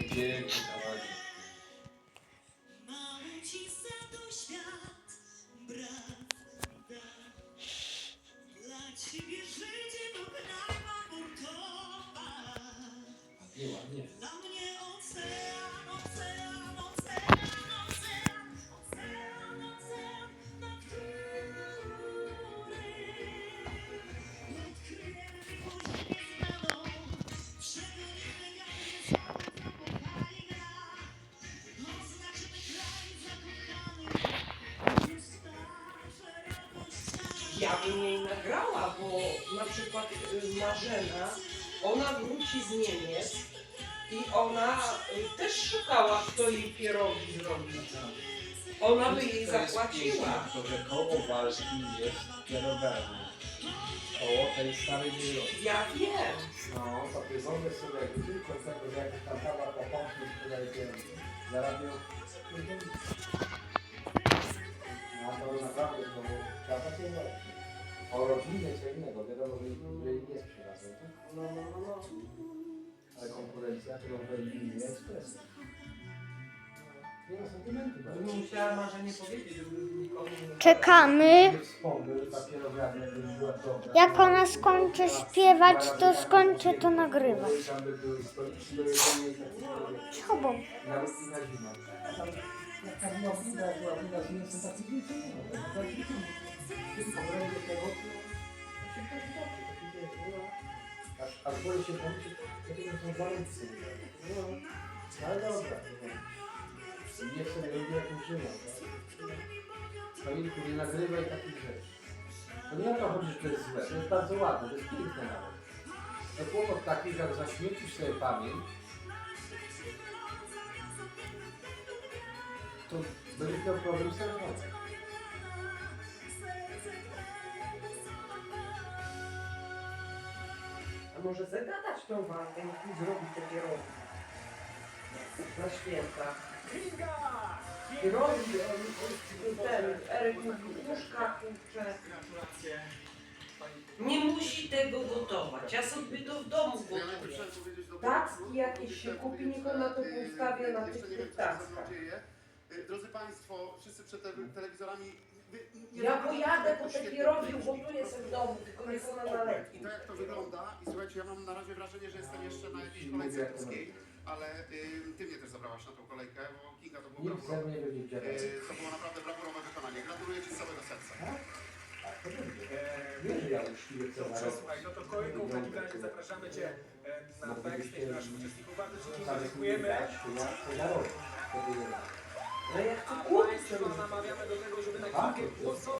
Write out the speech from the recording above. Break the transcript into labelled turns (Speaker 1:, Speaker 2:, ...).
Speaker 1: Diego. Ja bym jej nagrała, bo na przykład y, Marzena, ona wróci z Niemiec i ona y, też szukała, kto jej pierogi zrobi. Ona by jej
Speaker 2: jest
Speaker 1: zapłaciła.
Speaker 2: To, że koło walki jest kierowane. Koło tej starej wielości.
Speaker 1: Ja wiem.
Speaker 2: No, wyobraź sobie, jakby tylko z tego, że jakaś tam baba popąchnie sprzedaje pieniądze. Zarabiał No O rodzinie co innego, wiadomo, że jej nie sprzedadzą, tak?
Speaker 1: No, no, no, no.
Speaker 2: Ale konkurencja, którą wyeliminuje ekspres. Nie ma sentymentu.
Speaker 1: Bym musiała Marzenie powiedzieć, żeby nikomu nie
Speaker 3: Czekamy.
Speaker 2: Ta.
Speaker 3: Jak ona skończy śpiewać, to skończę to nagrywać.
Speaker 2: I na zimę. A tam jaka była wina, wina no, to tak wiecie. Aż, aż boję się jakie to są warunkcy. No, ale dobra. no. Nie sobie lubię jak używam, tak? Kamilku, nie nagrywaj takich rzeczy. To nie o to chodzi, że to jest złe, to jest bardzo ładne, to jest piękne nawet. To kłopot taki, że jak zaśmiecisz sobie pamięć, to będziesz miał problem z sercem.
Speaker 1: Może zagadać tą walkę i zrobić te pierogi na święta. Pierogi, on- ten Eryk mówi, puszka, kurczę. Nie musi tego gotować, ja sobie to w domu gotuję. Tacki jakieś się kupi, niech ona to postawia na tych
Speaker 4: co
Speaker 1: tackach.
Speaker 4: Drodzy Państwo, wszyscy przed te- telewizorami. Nie
Speaker 1: Ja pojadę po
Speaker 4: to
Speaker 1: te
Speaker 4: świetnie
Speaker 1: pierogi,
Speaker 4: wyjść.
Speaker 1: ugotuję sobie w domu, tylko niech ona
Speaker 4: I
Speaker 1: naleci.
Speaker 4: tak jak to wygląda, i słuchajcie, ja mam na razie wrażenie, że jestem jeszcze na jakiejś
Speaker 2: Nie
Speaker 4: kolejce
Speaker 2: to
Speaker 4: ruskiej, ale y, Ty mnie też zabrałaś na tą kolejkę, bo Kinga to było
Speaker 2: Nikt ze mnie będzie dzielał.
Speaker 4: Y, To było naprawdę brawurowe wykonanie. Gratuluję Ci z całego serca.
Speaker 2: Tak, to będzie. Wiesz, że ja uczciwie chcę
Speaker 5: Dobrze, słuchaj, no to Kojku, w takim razie zapraszamy Cię e, na backstage naszych uczestników. Bardzo Ci
Speaker 2: Tak,
Speaker 5: dziękujemy.
Speaker 2: Ja chcę nie ma.
Speaker 1: No ja chcę
Speaker 5: A